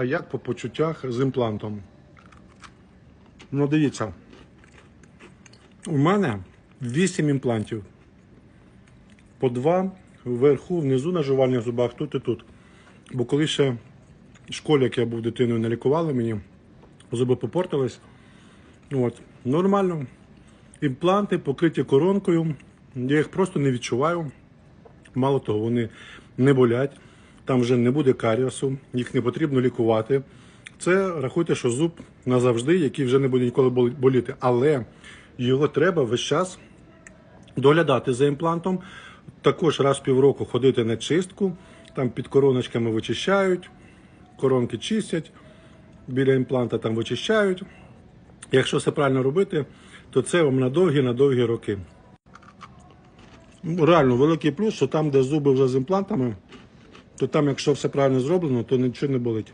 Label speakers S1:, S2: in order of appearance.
S1: А як по почуттях з імплантом? Ну, дивіться. У мене 8 імплантів. По два вверху, внизу на жувальних зубах, тут і тут. Бо коли ще в школі, як я був дитиною, не лікували мені, зуби попортились. От, нормально. Імпланти покриті коронкою. Я їх просто не відчуваю. Мало того, вони не болять, там вже не буде каріасу, їх не потрібно лікувати. Це рахуйте, що зуб назавжди, який вже не буде ніколи боліти. Але його треба весь час доглядати за імплантом. Також раз в півроку ходити на чистку, там під короночками вичищають, коронки чистять, біля імпланта там вичищають. Якщо все правильно робити, то це вам на довгі, на довгі роки. Реально великий плюс, що там, де зуби вже з імплантами, то там, якщо все правильно зроблено, то нічого не болить.